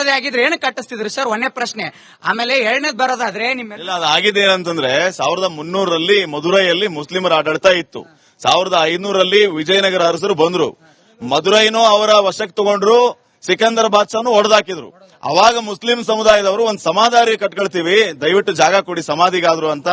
ವಿರೋಧಿ ಆಗಿದ್ರೆ ಏನಕ್ಕೆ ಕಟ್ಟಿಸ್ತಿದ್ರಿ ಸರ್? ಒಂದೇ ಪ್ರಶ್ನೆ. ಆಮೇಲೆ ಎರಡನೇದ್ ಬರೋದಾದ್ರೆ ನಿಮ್ಮ ಇಲ್ಲ ಅದು ಆಗಿದೆ ಏನಂತಂದ್ರೆ ಸಾವಿರದ ಮುನ್ನೂರಲ್ಲಿ ಮಧುರೈಯಲ್ಲಿ ಮುಸ್ಲಿಮರ ಆಡಳಿತ ಇತ್ತು. ಸಾವಿರದ ಐನೂರಲ್ಲಿ ವಿಜಯನಗರ ಅರಸರು ಬಂದ್ರು. ಮಧುರೈನೂ ಅವರ ವಶಕ್ಕೆ ತಗೊಂಡ್ರು ಸಿಕಂದರ್ ಬಾದ್ಶಾನು ಹೊಡೆದಾಕಿದ್ರು ಅವಾಗ ಮುಸ್ಲಿಂ ಸಮುದಾಯದವರು ಒಂದ್ ಸಮಾಧಾರಿ ಕಟ್ಕೊಳ್ತೀವಿ ದಯವಿಟ್ಟು ಜಾಗ ಕೊಡಿ ಸಮಾಧಿಗಾದ್ರು ಅಂತ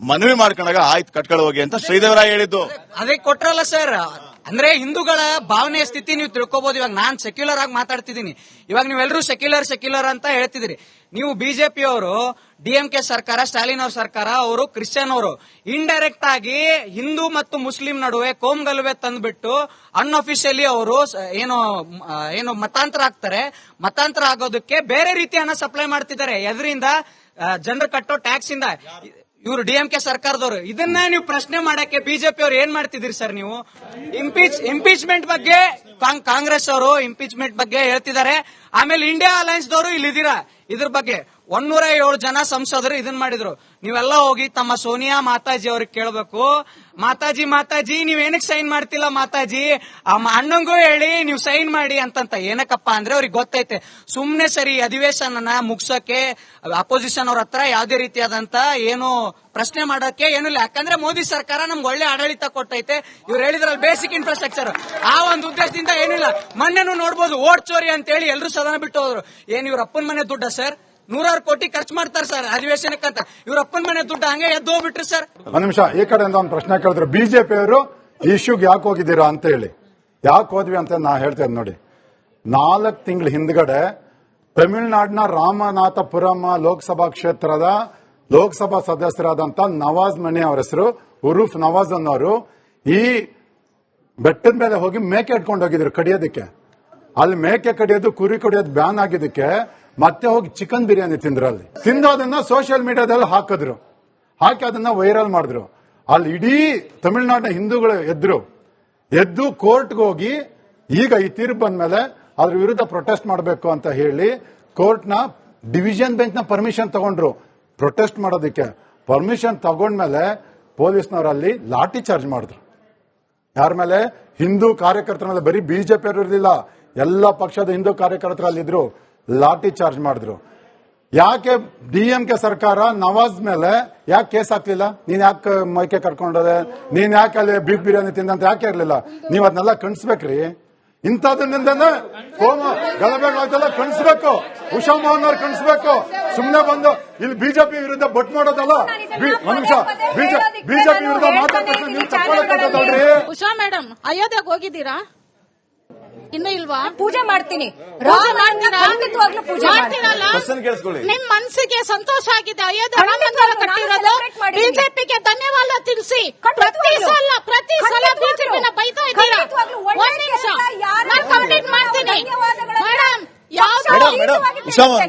ಮನವಿ ಮಾಡ್ಕೊಂಡಾಗ ಆಯ್ತು ಕಟ್ಕೊಳ್ಳೋಗಿ ಅಂತ ಶ್ರೀದೇವರಾಯ ಹೇಳಿದ್ದು. ಅದೇ ಕೊಟ್ರಲ್ಲ ಸರ್. ಅಂದ್ರೆ ಹಿಂದೂಗಳ ಭಾವನೆಯ ಸ್ಥಿತಿ ನೀವು ತಿಳ್ಕೊಬಹುದು ಇವಾಗ ನಾನ್ ಸೆಕ್ಯುಲರ್ ಆಗಿ ಮಾತಾಡ್ತಿದ್ದೀನಿ. ಇವಾಗ ನೀವೆಲ್ಲರೂ ಸೆಕ್ಯುಲರ್ ಸೆಕ್ಯುಲರ್ ಅಂತ ಹೇಳ್ತಿದ್ರಿ ನೀವು ಬಿಜೆಪಿ ಅವರು ಡಿಎಂಕೆ ಸರ್ಕಾರ ಸ್ಟಾಲಿನ್ ಅವ್ರ ಸರ್ಕಾರ, ಅವರು ಕ್ರಿಶ್ಚಿಯನ್ ಅವರು ಇಂಡೈರೆಕ್ಟ್ ಆಗಿ ಹಿಂದೂ ಮತ್ತು ಮುಸ್ಲಿಂ ನಡುವೆ ಕೋಮ್ಗಲ್ವೆ ತಂದ್ಬಿಟ್ಟು ಅನ್ಅಫಿಷಿಯಲಿ ಅವರು ಏನು ಏನು ಮತಾಂತರ ಆಗ್ತಾರೆ ಮತಾಂತರ ಆಗೋದಕ್ಕೆ ಬೇರೆ ರೀತಿ ಹಣ ಸಪ್ಲೈ ಮಾಡ್ತಿದ್ದಾರೆ. ಎದರಿಂದ ಜನರು ಕಟ್ಟೋ ಟ್ಯಾಕ್ಸ್ ಇಂದ. ಇವರು ಡಿಎಂಕೆ ಸರ್ಕಾರದವರು. ಇದನ್ನ ನೀವು ಪ್ರಶ್ನೆ ಮಾಡಕ್ಕೆ ಬಿಜೆಪಿ ಅವ್ರು ಏನ್ ಮಾಡ್ತಿದ್ದೀರಿ ಸರ್ ನೀವು? ಇಂಪೀಚ್ ಇಂಪೀಚ್ಮೆಂಟ್ ಬಗ್ಗೆ ಕಾಂಗ್- ಕಾಂಗ್ರೆಸ್ ಅವರು ಇಂಪೀಚ್ಮೆಂಟ್ ಬಗ್ಗೆ ಹೇಳ್ತಿದ್ದಾರೆ. ಆಮೇಲೆ ಇಂಡಿಯಾ ಅಲೈನ್ಸ್ ದವರು ಇಲ್ಲಿದ್ದೀರಾ? ಇದ್ರ ಬಗ್ಗೆ. ಒನ್ನೂರ ಏಳು ಜನ ಸಂಸದರು ಇದನ್ ಮಾಡಿದ್ರು. ನೀವೆಲ್ಲ ಹೋಗಿ ತಮ್ಮ ಸೋನಿಯಾ ಮಾತಾಜಿ ಅವ್ರಿಗೆ ಕೇಳಬೇಕು. ಮಾತಾಜಿ ಮಾತಾಜಿ ನೀವ್ ಏನಕ್ಕೆ ಸೈನ್ ಮಾಡ್ತಿಲ್ಲ ಮಾತಾಜಿ? ಆ ಅಣ್ಣಂಗೂ ಹೇಳಿ, ನೀವು ಸೈನ್ ಮಾಡಿ ಅಂತಂತ. ಏನಕ್ಕಪ್ಪ ಅಂದ್ರೆ ಅವ್ರಿಗೆ ಗೊತ್ತೈತೆ. ಸುಮ್ನೆ ಸರಿ ಅಧಿವೇಶನ ಮುಗ್ಸೋಕೆ, ಅಪೋಸಿಷನ್ ಅವ್ರ ಹತ್ರ ಯಾವ್ದೇ ರೀತಿಯಾದಂತ ಏನು ಪ್ರಶ್ನೆ ಮಾಡೋಕೆ ಏನು ಇಲ್ಲ. ಯಾಕಂದ್ರೆ ಮೋದಿ ಸರ್ಕಾರ ನಮ್ಗೆ ಒಳ್ಳೆ ಆಡಳಿತ ಕೊಟ್ಟೈತೆ. ಇವ್ರು ಹೇಳಿದ್ರಲ್ಲ ಬೇಸಿಕ್ ಇನ್ಫ್ರಾಸ್ಟ್ರಕ್ಚರ್ ಆ ಒಂದು ಉದ್ದೇಶದಿಂದ ಏನಿಲ್ಲ. ಮೊನ್ನೆನೂ ನೋಡ್ಬೋದು ಓಟ್ ಚೋರಿ ಅಂತ ಹೇಳಿ ಎಲ್ಲರೂ ಸದನ ಬಿಟ್ಟು ಹೋದ್ರು. ಏನ್ ಇವ್ರ ಅಪ್ಪನ ಮನೆ ದುಡ್ಡ ಸರ್? ನೂರಾರು ಕೋಟಿ ಖರ್ಚು ಮಾಡ್ತಾರೆ ಸರ್, ಅಧಿವೇಶನಕ್ಕಂತ. ಇವ್ರ ಅಪ್ಪನ ಮನೆ ದುಡ್ಡು ಹಂಗೆ ಎದ್ದು ಹೋಗ್ಬಿಟ್ರಿ ಸರ್. ಒಂದ್ ನಿಮಿಷ, ಈ ಕಡೆಯಿಂದ ಒಂದು ಪ್ರಶ್ನೆ ಕೇಳಿದ್ರು ಬಿಜೆಪಿ ಅವರು ಇಶ್ಯೂಗೆ ಯಾಕೆ ಹೋಗಿದ್ದೀರಾ ಅಂತ ಹೇಳಿ. ಯಾಕೆ ಹೋದ್ವಿ ಅಂತ ನಾ ಹೇಳ್ತೇನೆ ನೋಡಿ. ನಾಲ್ಕು ತಿಂಗಳ ಹಿಂದ್ಗಡೆ ತಮಿಳುನಾಡಿನ ರಾಮನಾಥಪುರಂ ಲೋಕಸಭಾ ಕ್ಷೇತ್ರದ ಲೋಕಸಭಾ ಸದಸ್ಯರಾದಂತ ನವಾಜ್ ಮಣಿ ಅವರ ಹೆಸರು, ಉರುಫ್ ನವಾಜ್ ಅನ್ನೋರು ಈ ಬೆಟ್ಟದ ಮೇಲೆ ಹೋಗಿ ಮೇಕೆ ಇಟ್ಕೊಂಡು ಹೋಗಿದ್ರು ಕಡಿಯೋದಕ್ಕೆ. ಅಲ್ಲಿ ಮೇಕೆ ಕಡಿಯೋದು, ಕುರಿ ಕಡಿಯೋದು ಬ್ಯಾನ್ ಆಗಿದ್ದಕ್ಕೆ ಮತ್ತೆ ಹೋಗಿ ಚಿಕನ್ ಬಿರಿಯಾನಿ ತಿಂದ್ರು ಅಲ್ಲಿ. ತಿಂದು ಅದನ್ನ ಸೋಷಿಯಲ್ ಮೀಡಿಯಾದಲ್ಲಿ ಹಾಕಿದ್ರು. ಹಾಕಿ ಅದನ್ನ ವೈರಲ್ ಮಾಡಿದ್ರು. ಅಲ್ಲಿ ಇಡೀ ತಮಿಳುನಾಡಿನ ಹಿಂದೂಗಳು ಎದ್ರು. ಎದ್ದು ಕೋರ್ಟ್ಗೆ ಹೋಗಿ, ಈಗ ಈ ತೀರ್ಪು ಬಂದ್ಮೇಲೆ ಅದ್ರ ವಿರುದ್ಧ ಪ್ರೊಟೆಸ್ಟ್ ಮಾಡಬೇಕು ಅಂತ ಹೇಳಿ ಕೋರ್ಟ್ನ ಡಿವಿಷನ್ ಬೆಂಚ್ನ ಪರ್ಮಿಷನ್ ತಗೊಂಡ್ರು. ಪ್ರೊಟೆಸ್ಟ್ ಮಾಡೋದಕ್ಕೆ. ಪರ್ಮಿಷನ್ ತಗೊಂಡ್ಮೇಲೆ ಪೊಲೀಸ್ನವ್ರು ಅಲ್ಲಿ ಲಾಠಿ ಚಾರ್ಜ್ ಮಾಡಿದ್ರು. ಯಾರ ಮೇಲೆ? ಹಿಂದೂ ಕಾರ್ಯಕರ್ತರ ಮೇಲೆ ಬರೀ ಬಿಜೆಪಿ ಅವರು ಇರಲಿಲ್ಲ. ಎಲ್ಲ ಪಕ್ಷದ ಹಿಂದೂ ಕಾರ್ಯಕರ್ತರು ಅಲ್ಲಿದ್ರು ಲಾಠಿ ಚಾರ್ಜ್ ಮಾಡಿದ್ರು. ಯಾಕೆ ಡಿಎಂಕೆ ಸರ್ಕಾರ ನವಾಜ್ ಮೇಲೆ ಯಾಕೆ ಕೇಸ್ ಹಾಕ್ಲಿಲ್ಲ? ನೀನ್ ಯಾಕೆ ಮೈಕೆ ಕರ್ಕೊಂಡೋದೆ ನೀನ್ ಯಾಕೆ ಅಲ್ಲಿ ಬೀಫ್ ಬಿರಿಯಾನಿ ತಿಂದಂತ ಯಾಕೆ ಇರ್ಲಿಲ್ಲ? ನೀವ್ ಅದನ್ನೆಲ್ಲ ಕಣ್ಸ್ಬೇಕ್ರಿ. ಇಂಥದನ್ನಿಂದನೇ ಕೋಮ ಗಲಭೆಗಳಾಗ್ತಲ್ಲ ಕಣಿಸ್ಬೇಕು. ಉಷಾ ಮೋಹನ್ ಅವ್ರು ಕಣಿಸ್ಬೇಕು. ಸುಮ್ನೆ ಬಂದು ಇಲ್ಲಿ ಬಿಜೆಪಿ ವಿರುದ್ಧ ಬಟ್ ಮಾಡೋದಲ್ಲ? ಒಂದ್ ಬಿಜೆಪಿ ವಿರುದ್ಧ ಮಾತಾಡ್ತಾರೆ ಉಷಾ ಮೇಡಮ್, ಅಯೋಧ್ಯೆಗೆ ಹೋಗಿದ್ದೀರಾ? ಇನ್ನು ಇಲ್ವಾ? ಪೂಜೆ ಮಾಡ್ತೀನಿ. ನಿಮ್ ಮನ್ಸಿಗೆ ಸಂತೋಷ ಆಗಿದೆ. ಕಟ್ಟಿರೋದು. ಬಿಜೆಪಿಗೆ ಧನ್ಯವಾದ ತಿಳಿಸಿ. ಪ್ರತಿ ಸಲ ಪ್ರತಿ ಸಲ ಬಿಜೆಪಿ ಬಿಜೆಪಿನ ಬೈತಾ ಇದ್ದೀರಾ? ಒಂದ್ ನಿಮಿಷ. ನಾನು ಕಂಪ್ಲೀಟ್ ಮಾಡ್ತೀನಿ. ಮೇಡಮ್ ಯಾವ್ದು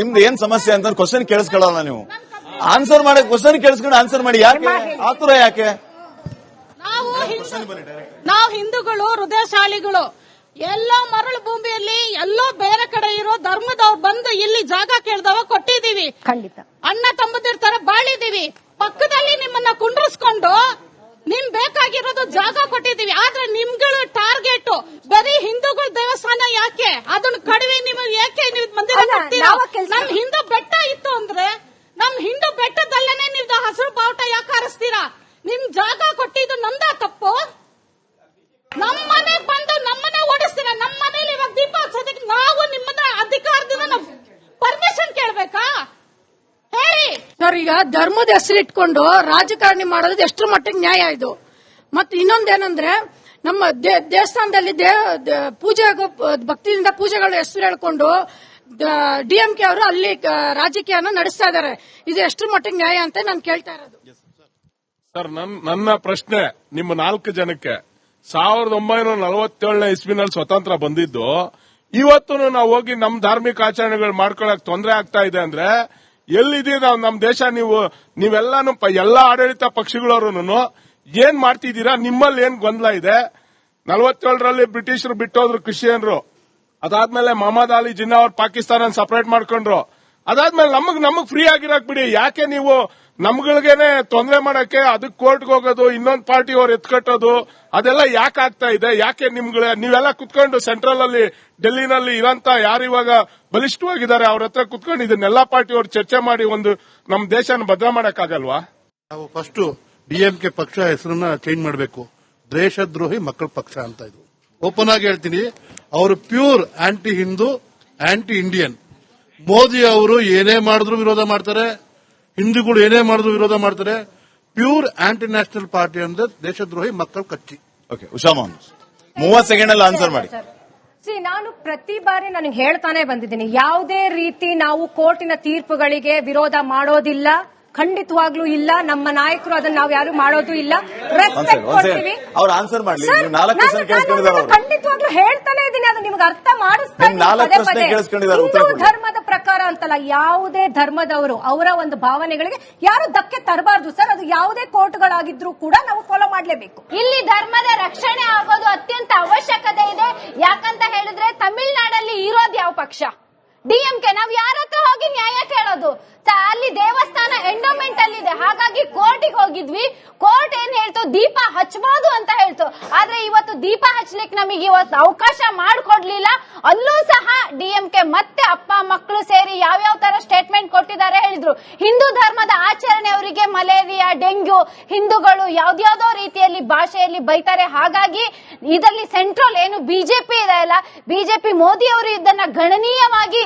ನಿಮ್ದು ಏನ್ ಸಮಸ್ಯೆ ಅಂತ ಕ್ವಶನ್ ಕೇಳಿಸ್ಕೊಳ್ಳಲ್ಲ ನೀವು. ಆನ್ಸರ್ ಮಾಡಿ ಕ್ವಶನ್ ಕೇಳಿಸ್ಕೊಂಡು ಆನ್ಸರ್ ಮಾಡಿ. ಯಾಕೆ? ಆತುರ ಯಾಕೆ? ನಾವು ನಾವು ಹಿಂದೂಗಳು ಹೃದಯಶಾಲಿಗಳು. ಎಲ್ಲೋ ಮರಳು ಭೂಮಿಯಲ್ಲಿ ಎಲ್ಲೋ ಬೇರೆ ಕಡೆ ಇರೋ ಧರ್ಮದವ್ರು ಬಂದು ಇಲ್ಲಿ ಜಾಗ ಕೇಳ್ದವ ಕೊಟ್ಟಿದೀವಿ ಖಂಡಿತ. ಅಣ್ಣ ತಮ್ಮದಿರ್ ತರ ಬಾಳಿದೀವಿ ಪಕ್ಕದಲ್ಲಿ ನಿಮ್ಮನ್ನ ಕುಂಡ್ರಿಸ್ಕೊಂಡು ನಿಮ್ ಬೇಕಾಗಿರೋದು ಜಾಗ ಕೊಟ್ಟಿದೀವಿ ಆದ್ರೆ ನಿಮ್ಗಳು ಟಾರ್ಗೆಟ್. ಬರೀ ಹಿಂದೂಗಳ ದೇವಸ್ಥಾನ ಯಾಕೆ? ಅದನ್ನ ಕಡಿಮೆ ನಿಮಗೆ ಯಾಕೆ ನೀವು ಮಂದಿರ ಅಲ್ಲ, ಕಟ್ತೀರಾ? ನಮ್ ಹಿಂದೂ ಬೆಟ್ಟ ಇತ್ತು ಅಂದ್ರೆ ನಮ್ ಹಿಂದೂ ಬೆಟ್ಟದಲ್ಲೇನೆ ನೀವು ಹಸಿರು ಬಾವುಟ ಯಾಕೆ ಹಾರಿಸ್ತೀರಾ ನಿಮ್ ಜಾಗ ಕೊಟ್ಟಿದ್ದು ನಮ್ದ ತಪ್ಪು ನಮ್ಮ ಮನೆಗ್ ಬಂದು ನಮ್ಮನೆ ಓಡಿಸ್ತೀರಾ ನಮ್ಮ ಮನೇಲಿ ಇವಾಗ ದೀಪ ಹಚ್ಚೋದಕ್ಕೆ ನಾವು ನಿಮ್ಮನ್ನ ಅಧಿಕಾರದಿಂದ ನಾವು ಪರ್ಮಿಷನ್ ಕೇಳ್ಬೇಕಾ ಹೇಳಿ ಸರ್ ಈಗ ಧರ್ಮದ ಹೆಸರಿಟ್ಕೊಂಡು ರಾಜಕಾರಣಿ ಮಾಡೋದು ಎಷ್ಟರ ಮಟ್ಟಿಗೆ ನ್ಯಾಯ ಇದು. ಮತ್ತೆ ಇನ್ನೊಂದೇನಂದ್ರೆ ನಮ್ಮ ದೇವಸ್ಥಾನದಲ್ಲಿ ಪೂಜೆ ಭಕ್ತಿಯಿಂದ ಪೂಜೆಗಳ ಹೆಸರು ಹೇಳ್ಕೊಂಡು ಡಿಎಂಕೆ ಅವರು ಅಲ್ಲಿ, ಕ- ರಾಜಕೀಯನ ನಡೆಸ್ತಾ ಇದ್ದಾರೆ ಇದು ಎಷ್ಟರ ಮಟ್ಟಿಗೆ ನ್ಯಾಯ ಅಂತ ನಾನು ಕೇಳ್ತಾ ಇರೋದು. ಸರ್ ನನ್ನ ಪ್ರಶ್ನೆ ನಿಮ್ಮ ನಾಲ್ಕು ಜನಕ್ಕೆ, ಸಾವಿರದ ಒಂಬೈನೂರ ನಲವತ್ತೇಳನೇ ಇಸ್ವಿನಲ್ಲಿ ಸ್ವತಂತ್ರ ಬಂದಿದ್ದು ಇವತ್ತು ನಾವು ಹೋಗಿ ನಮ್ಮ ಧಾರ್ಮಿಕ ಆಚರಣೆಗಳು ಮಾಡ್ಕೊಳಕ್ ತೊಂದರೆ ಆಗ್ತಾ ಇದೆ ಅಂದ್ರೆ ಎಲ್ಲಿದೆ ನಾವು ನಮ್ ದೇಶ, ನೀವು, ನೀವೆಲ್ಲಾನು ಎಲ್ಲಾ ಆಡಳಿತ ಪಕ್ಷಗಳವರು ಏನ್ ಮಾಡ್ತಿದ್ದೀರಾ? ನಿಮ್ಮಲ್ಲಿ ಏನ್ ಗೊಂದಲ ಇದೆ? ನಲವತ್ತೇಳರಲ್ಲಿ ಬ್ರಿಟಿಷರು ಬಿಟ್ಟೋದ್ರು ಕ್ರಿಶ್ಚಿಯನ್ರು ಅದಾದ್ಮೇಲೆ ಮೊಹಮ್ಮದ್ ಅಲಿ ಜಿನ್ನಾ ಅವ್ರು ಪಾಕಿಸ್ತಾನ ಸಪರೇಟ್ ಮಾಡ್ಕೊಂಡ್ರು. ಅದಾದ್ಮೇಲೆ ನಮಗ್ ನಮಗ್ ಫ್ರೀ ಆಗಿರಕ್ ಬಿಡಿ. ಯಾಕೆ ನೀವು ನಮ್ಗಳಿಗೇನೆ ತೊಂದರೆ ಮಾಡಕ್ಕೆ ಅದಕ್ಕೆ ಕೋರ್ಟ್ಗೆ ಹೋಗೋದು, ಇನ್ನೊಂದ್ ಪಾರ್ಟಿ ಅವ್ರು ಎತ್ಕಟ್ಟೋದು, ಅದೆಲ್ಲ ಯಾಕೆ ಆಗ್ತಾ ಇದೆ? ಯಾಕೆ ನಿಮ್ಗಳ, ನೀವೆಲ್ಲ ಕುತ್ಕೊಂಡು ಸೆಂಟ್ರಲ್ ಅಲ್ಲಿ, ಡೆಲ್ಲಿನಲ್ಲಿ ಇರಂತ ಯಾರು ಇವಾಗ ಬಲಿಷ್ಠವಾಗಿದ್ದಾರೆ, ಅವ್ರ ಹತ್ರ ಕುತ್ಕೊಂಡು ಇದನ್ನೆಲ್ಲ ಪಾರ್ಟಿ ಅವ್ರು ಚರ್ಚೆ ಮಾಡಿ ಒಂದು ನಮ್ಮ ದೇಶನ ಭದ್ರ ಮಾಡಕ್ಕಾಗಲ್ವಾ? ನಾವು ಫಸ್ಟ್ ಡಿಎಂಕೆ ಪಕ್ಷ ಹೆಸರನ್ನ ಚೇಂಜ್ ಮಾಡಬೇಕು. ದೇಶದ್ರೋಹಿ ಮಕ್ಕಳ ಪಕ್ಷ ಅಂತ ಇದು. ಓಪನ್ ಆಗಿ ಹೇಳ್ತೀನಿ. ಅವರು pure anti Hindu anti Indian Modi ಅವರು ಏನೇ ಮಾಡಿದ್ರು ವಿರೋಧ ಮಾಡ್ತಾರೆ ಹಿಂದೂಗಳು ಏನೇ ಮಾಡಿದ್ರು ವಿರೋಧ ಮಾಡ್ತಾರೆ. ಪ್ಯೂರ್ ಆಂಟಿ ನ್ಯಾಷನಲ್ ಪಾರ್ಟಿ ಅಂದ್ರೆ ದೇಶದ್ರೋಹಿ ಮಕ್ಕಳು ಕಚ್ಚಿ. ಓಕೆ ಉಷಾ ಮೋಹನ್. ಮೂವತ್ ಸೆಕೆಂಡ್ ಅಲ್ಲಿ ಆನ್ಸರ್ ಮಾಡಿ. ಸಿ ನಾನು ಪ್ರತಿ ಬಾರಿ ನನಗೆ ಹೇಳ್ತಾನೆ ಬಂದಿದ್ದೀನಿ ಯಾವುದೇ ರೀತಿ ನಾವು ಕೋರ್ಟಿನ ತೀರ್ಪುಗಳಿಗೆ ವಿರೋಧ ಮಾಡೋದಿಲ್ಲ ಖಂಡಿತವಾಗ್ಲೂ ಇಲ್ಲ ನಮ್ಮ ನಾಯಕರು ಅದನ್ನ ನಾವು ಯಾರು ಮಾಡೋದು ಇಲ್ಲ. ರೆಸ್ಪೆಕ್ಟ್ ಕೊಡ್ತೀವಿ. ಸೆಕೆಂಡ್ ಅವ್ರು ಆನ್ಸರ್ ಮಾಡ್ಲಿ. ನೀವು ನಾಲ್ಕು ನಾನು- ಕ್ವಶನ್ ಕೇಳಿಸ್ಕೊಂಡಿದ್ದಾರೆ ಅವರು. ಖಂಡಿತವಾಗ್ಲೂ ಹೇಳ್ತಾನೆ ಇದ್ದೀನಿ ಅದು ನಿಮ್ಗೆ ಅರ್ಥ ಮಾಡಿಸ್ತಾ ನಾಲ್ಕು ಪ್ರಶ್ನೆ ಪದೇ. ಕೇಳಿಸ್ಕೊಂಡಿದ್ದಾರೆ, ಉತ್ತರ ಕೊಡಿ. ಧರ್ಮದ ಪ್ರಕಾರ ಅಂತಲ್ಲ, ಯಾವುದೇ ಧರ್ಮದವರು ಅವರ ಒಂದು ಭಾವನೆಗಳಿಗೆ ಯಾರು ಧಕ್ಕೆ ತರಬಾರ್ದು ಸರ್, ಅದು ಯಾವುದೇ ಕೋರ್ಟ್ಗಳಾಗಿದ್ರು ಕೂಡ ನಾವು ಫಾಲೋ ಮಾಡಲೇಬೇಕು. ಇಲ್ಲಿ ಧರ್ಮದ ರಕ್ಷಣೆ ಆಗೋದು ಅತ್ಯಂತ ಅವಶ್ಯಕತೆ ಇದೆ. ಯಾಕಂತ ಹೇಳಿದ್ರೆ ತಮಿಳುನಾಡಲ್ಲಿ ಇರೋದು ಯಾವ ಪಕ್ಷ? ಡಿಎಂಕೆ, ನಾವ್ ಯಾರ ಹತ್ರ ಹೋಗಿ ನ್ಯಾಯ ಕೇಳೋದು? ಅಲ್ಲಿ ದೇವಸ್ಥಾನ ಎಂಡೋಮೆಂಟ್ ಅಲ್ಲಿ ಇದೆ. ಹಾಗಾಗಿ ಕೋರ್ಟಿಗೆ ಹೋಗಿದ್ವಿ. ಕೋರ್ಟ್ ಏನ್ ಹೇಳ್ತು? ದೀಪ ಹಚ್ಚಬಹುದು ಅಂತ ಹೇಳ್ತು. ಆದ್ರೆ ಇವತ್ತು ದೀಪ ಹಚ್ಲಿಕ್ಕೆ ನಮಗೆ ಇವತ್ತು ಅವಕಾಶ ಮಾಡಿಕೊಡ್ಲಿಲ್ಲ. ಅಲ್ಲೂ ಸಹ ಡಿಎಂಕೆ ಮತ್ತೆ ಅಪ್ಪ ಮಕ್ಕಳು ಸೇರಿ ಯಾವ್ಯಾವ ತರ ಸ್ಟೇಟ್ಮೆಂಟ್ ಕೊಟ್ಟಿದ್ದಾರೆ ಹೇಳಿದ್ರು. ಹಿಂದೂ ಧರ್ಮದ ಆಚರಣೆ ಅವರಿಗೆ ಮಲೇರಿಯಾ, ಡೆಂಗ್ಯೂ, ಹಿಂದೂಗಳು ಯಾವ್ದ್ಯಾವ್ದೋ ರೀತಿಯಲ್ಲಿ ಭಾಷೆಯಲ್ಲಿ ಬೈತಾರೆ. ಹಾಗಾಗಿ ಇದರಲ್ಲಿ ಸೆಂಟ್ರಲ್ ಏನು ಬಿಜೆಪಿ ಇದೆ ಅಲ್ಲ, ಬಿಜೆಪಿ ಮೋದಿ ಅವರು ಇದನ್ನ ಗಣನೀಯವಾಗಿ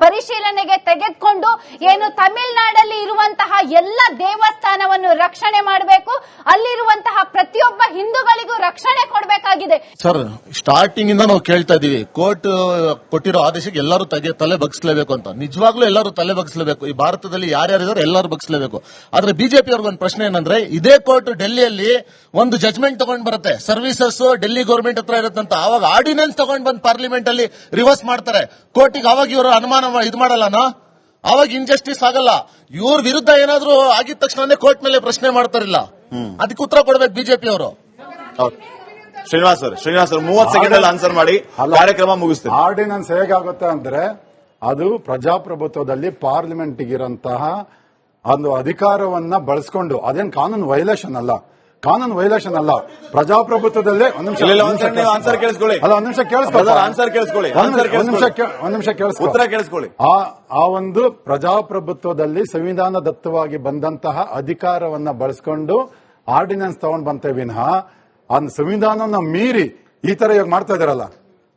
ಪರಿಶೀಲನೆಗೆ ತೆಗೆದುಕೊಂಡು ಏನು ತಮಿಳುನಾಡಲ್ಲಿ ಇರುವಂತಹ ಎಲ್ಲ ದೇವಸ್ಥಾನವನ್ನು ರಕ್ಷಣೆ ಮಾಡಬೇಕು, ಅಲ್ಲಿರುವಂತಹ ಪ್ರತಿಯೊಬ್ಬ ಹಿಂದೂಗಳಿಗೂ ರಕ್ಷಣೆ ಕೊಡಬೇಕಾಗಿದೆ. ಸರ್ ಸ್ಟಾರ್ಟಿಂಗ್ ಇಂದ ನಾವು ಕೇಳ್ತಾ ಇದೀವಿ ಕೋರ್ಟ್ ಕೊಟ್ಟಿರೋ ಆದೇಶಕ್ಕೆ ಎಲ್ಲರೂ ತಗೆ, ತಲೆ ಬಗ್ಸ್ಲೇಬೇಕು ಅಂತ. ನಿಜವಾಗ್ಲೂ ಎಲ್ಲರೂ ತಲೆ ಬಗ್ಸ್ಲೇಬೇಕು. ಈ ಭಾರತದಲ್ಲಿ ಯಾರ್ಯಾರಿದಾರೋ ಎಲ್ಲರೂ ಬಗ್ಸ್ಲೇಬೇಕು. ಆದ್ರೆ ಬಿಜೆಪಿ ಅವ್ರಿಗೆ ಒಂದು ಪ್ರಶ್ನೆ ಏನಂದ್ರೆ, ಇದೇ ಕೋರ್ಟ್ ಡೆಲ್ಲಿಯಲ್ಲಿ ಒಂದು ಜಜ್ಮೆಂಟ್ ತಗೊಂಡ್ ಬರುತ್ತೆ. ಸರ್ವಿಸಸ್ ಡೆಲ್ಲಿ ಗೌರ್ಮೆಂಟ್ ಹತ್ರ ಇರುತ್ತಂತ. ಅವಾಗ ಆರ್ಡಿನೆನ್ಸ್ ತಗೊಂಡ್ ಬಂದು ಪಾರ್ಲಿಮೆಂಟ್ ಅಲ್ಲಿ ರಿವರ್ಸ್ ಮಾಡ್ತಾರೆ. ಕೋರ್ಟಿಗೆ ಅವಾಗ ಇವರು ಅನುಮಾನ ಇದ್ ಮಾಡಲ್ಲನಾ? ಅವಾಗ ಇಂಜಸ್ಟಿಸ್ ಆಗಲ್ಲ. ಇವ್ರ ವಿರುದ್ಧ ಏನಾದ್ರು ಆಗಿದ ತಕ್ಷಣ ಕೋರ್ಟ್ ಮೇಲೆ ಪ್ರಶ್ನೆ ಮಾಡ್ತಾರಿಲ್ಲ. ಅದಕ್ಕೆ ಉತ್ತರ ಕೊಡ್ಬೇಕು ಬಿಜೆಪಿ ಅವರು. ಶ್ರೀನಿವಾಸ್ ಸರ್ ಶ್ರೀನಿವಾಸ್ ಸರ್ ಮೂವತ್ ಸೆಕೆಂಡ್ ಅಲ್ಲಿ ಆನ್ಸರ್ ಮಾಡಿ. ಅಲ್ಲ. ಕಾರ್ಯಕ್ರಮ ಮುಗಿಸ್ತೀವಿ ಆರ್ಡಿನೆನ್ಸ್ ಹೇಗಾಗುತ್ತೆ ಅಂದ್ರೆ ಅದು ಪ್ರಜಾಪ್ರಭುತ್ವದಲ್ಲಿ ಪಾರ್ಲಿಮೆಂಟ್ ಇರಂತಹ ಒಂದು ಅಧಿಕಾರವನ್ನ ಬಳಸ್ಕೊಂಡು ಅದೇನ್ ಕಾನೂನು ವೈಲೇಷನ್ ಅಲ್ಲ. ಕಾನೂನು ವೈಲೇಷನ್ ಅಲ್ಲ ಪ್ರಜಾಪ್ರಭುತ್ವದಲ್ಲೇ ಒಂದ್ ನಿಮಿಷ ಆನ್ಸರ್ ಕೇಳಿಸ್ಕೊಳ್ಳಿ. ಅಲ್ಲ ಒಂದ್ ನಿಮಿಷ ಕೇಳಿಸ್ಕೊಳ್ಳಿ ಆನ್ಸರ್ ಕೇಳಿಸ್ಕೊಳ್ಳಿ. ಒಂದ್ ನಿಮಿಷ- ಒಂದ್ ನಿಮಿಷ ಕೇಳಿಸ್ಕೊಳ್ಳಿ. ಕೇ- ಉತ್ತರ ಕೇಳಿಸ್ಕೊಳ್ಳಿ. ಆ ಆ ಒಂದು ಪ್ರಜಾಪ್ರಭುತ್ವದಲ್ಲಿ ಸಂವಿಧಾನ ದತ್ತವಾಗಿ ಬಂದಂತಹ ಅಧಿಕಾರವನ್ನ ಬಳಸ್ಕೊಂಡು ಆರ್ಡಿನೆನ್ಸ್ ತಗೊಂಡ್ ಬಂತೆ ವಿನಃ ಆ ಸಂವಿಧಾನವನ್ನ ಮೀರಿ ಈ ತರ ಇವಾಗ ಮಾಡ್ತಾ ಇದಾರಲ್ಲ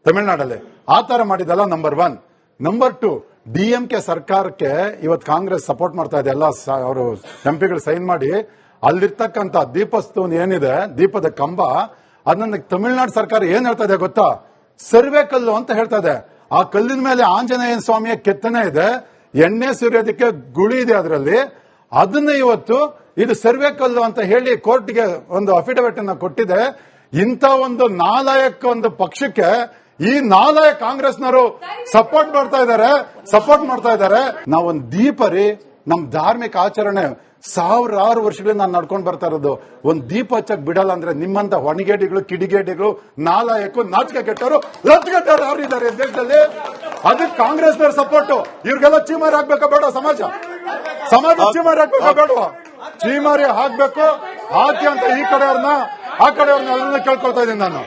ತಮಿಳುನಾಡಲ್ಲಿ ಆ ತರ ಮಾಡಿದಲ್ಲ number one number two DMK ಸರ್ಕಾರಕ್ಕೆ ಇವತ್ತು ಕಾಂಗ್ರೆಸ್ ಸಪೋರ್ಟ್ ಮಾಡ್ತಾ ಇದೆ ಎಲ್ಲ ಅವರು ಎಂಪಿಗಳು ಸೈನ್ ಮಾಡಿ ಅಲ್ಲಿರ್ತಕ್ಕಂಥ ದೀಪಸ್ತೂನ್ ಏನಿದೆ, ದೀಪದ ಕಂಬ, ಅದನ್ನ ತಮಿಳುನಾಡು ಸರ್ಕಾರ ಏನ್ ಹೇಳ್ತಾ ಇದೆ ಗೊತ್ತಾ? ಸರ್ವೆ ಕಲ್ಲು ಅಂತ ಹೇಳ್ತಾ ಇದೆ. ಆ ಕಲ್ಲಿನ ಮೇಲೆ ಆಂಜನೇಯ ಸ್ವಾಮಿಯ ಕೆತ್ತನೆ ಇದೆ, ಎಣ್ಣೆ ಸುರಿಯೋದಕ್ಕೆ ಗುಳಿ ಇದೆ ಅದರಲ್ಲಿ. ಅದನ್ನ ಇವತ್ತು ಇದು ಸರ್ವೆ ಕಲ್ಲು ಅಂತ ಹೇಳಿ ಕೋರ್ಟ್ಗೆ ಒಂದು ಅಫಿಡವಿಟ್ ಅನ್ನ ಕೊಟ್ಟಿದೆ. ಇಂಥ ಒಂದು ನಾಲಾಯಕ ಒಂದು ಪಕ್ಷಕ್ಕೆ ಈ ನಾಲಯ ಕಾಂಗ್ರೆಸ್ನವರು ಸಪೋರ್ಟ್ ಮಾಡ್ತಾ ಇದ್ದಾರೆ, ಸಪೋರ್ಟ್ ಮಾಡ್ತಾ ಇದ್ದಾರೆ. ನಾವೊಂದು ದೀಪರಿ ನಮ್ ಧಾರ್ಮಿಕ ಆಚರಣೆ ಸಾವಿರಾರು ವರ್ಷಗಳಿಂದ ನಾನು ನಡ್ಕೊಂಡು ಬರ್ತಾ ಇರೋದು. ಒಂದು ದೀಪ ಹಚ್ಚಕ್ ಬಿಡಲ್ಲ ಅಂದ್ರೆ ನಿಮ್ಮಂತ ಹೊಣಿಗೇಡಿಗಳು, ಕಿಡಿಗೇಡಿಗಳು ನಾಲಾಯಕು ನಾಚಿಕೆ ಕೆಟ್ಟವರು ಲತ್ಗೆಟ್ಟವರು ಯಾರು ಇದ್ದಾರೆ ದೇಶದಲ್ಲಿ? ಅದಕ್ಕೆ ಕಾಂಗ್ರೆಸ್ನವ್ರ ಸಪೋರ್ಟ್. ಇವ್ರಿಗೆಲ್ಲ ಚೀಮಾರಿ ಹಾಕ್ಬೇಕಾ ಬೇಡ ಸಮಾಜ? ಸಮಾಜ ಚೀಮಾರಿ ಹಾಕ್ಬೇಕಾ ಬೇಡವಾ? ಚೀಮಾರಿ ಹಾಕ್ಬೇಕು. ಹಾಕಿ ಅಂತ ಈ ಕಡೆಯವ್ರನ್ನ, ಆ ಕಡೆಯವ್ರನ್ನ ಕೇಳ್ಕೊಳ್ತಾ ಇದ್ದೀನಿ ನಾನು.